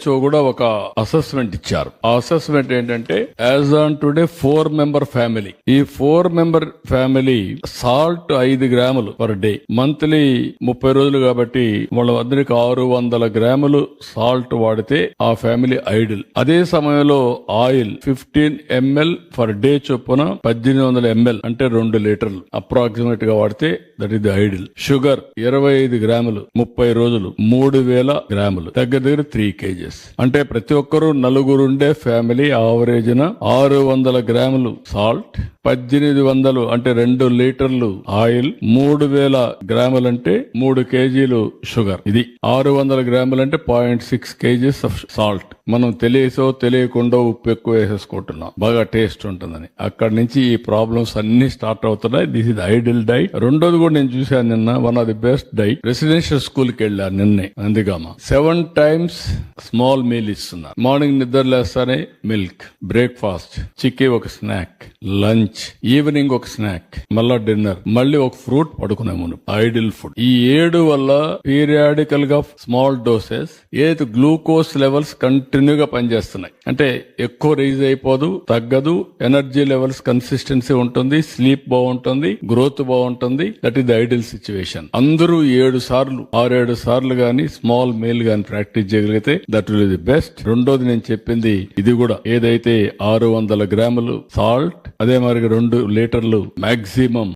WHO కూడా ఒక assessment ఇచ్చారు. ఆ అసెస్మెంట్ ఏంటంటే as on today four member family ఈ ఫోర్ మెంబర్ ఫ్యామిలీ సాల్ట్ ఐదు గ్రాములు పర్ డే మంత్లీ ముప్పై రోజులు కాబట్టి వాళ్ళ అందరికి ఆరు వందల గ్రాములు సాల్ట్ వాడితే ఆ ఫ్యామిలీ ఐడిల్ అదే సమయంలో oil fifteen ML for day చొప్పున పద్దెనిమిది వందల ఎంఎల్ అంటే రెండు లీటర్లు అప్రాక్సిమేట్గా వాడితే దట్ ఈస్ ఐడిల్ షుగర్ ఇరవై ఐదు గ్రాములు ముప్పై రోజులు మూడు వేల గ్రాములు. దగ్గర దగ్గర త్రీ కేజీస్ అంటే ప్రతి ఒక్కరూ నలుగురు ఉండే ఫ్యామిలీ ఆవరేజ్ ఆరు వందల గ్రాములు సాల్ట్ పద్దెనిమిది వందలు అంటే రెండు లీటర్లు ఆయిల్ మూడు వేల గ్రాములు అంటే మూడు కేజీలు షుగర్. ఇది ఆరు వందల గ్రాములు అంటే point six KGs of salt. మనం తెలియసో తెలియకుండా ఉప్పు ఎక్కువ వేసేసుకుంటున్నాం. బాగా టేస్ట్ ఉంటుందని. అక్కడి నుంచి ఈ ప్రాబ్లమ్స్ అన్ని స్టార్ట్ అవుతున్నాయి. దిస్ ఇస్ ఐడిల్ డైట్ రెండోది కూడా నేను చూశాను నిన్న. One of the best diet residential స్కూల్కి వెళ్ళాను నిన్నే. అందుకమ్మా seven times small small meal ఇస్తున్నారు మార్నింగ్ నిద్ర లేస్తానే మిల్క్ బ్రేక్ఫాస్ట్ చిక్కీ ఒక స్నాక్ లంచ్ ఈవినింగ్ ఒక స్నాక్ మళ్ళా డిన్నర్ మళ్ళీ ఒక ఫ్రూట్ పడుకునే ముందు. ఐడిల్ ఫుడ్ ఈ ఏడు వల్ల పీరియాడికల్గా స్మాల్ డోసెస్ ఏది గ్లూకోజ్ లెవెల్స్ కంటిన్యూ గా పనిచేస్తున్నాయి. అంటే ఎక్కువ రైజ్ అయిపోదు తగ్గదు ఎనర్జీ లెవెల్స్ కన్సిస్టెన్సీ ఉంటుంది స్లీప్ బాగుంటుంది గ్రోత్ బాగుంటుంది. That is the ideal situation అందరూ ఏడు సార్లు ఆరేడు సార్లు గాని స్మాల్ మీల్ గాని ప్రాక్టీస్ చేయగలిగితే దట్ విల్ ది బెస్ట్ రెండోది నేను చెప్పింది ఇది కూడా. ఏదైతే ఆరు వందల గ్రాములు సాల్ట్ అదే మరి రెండు లీటర్లు మాక్సిమం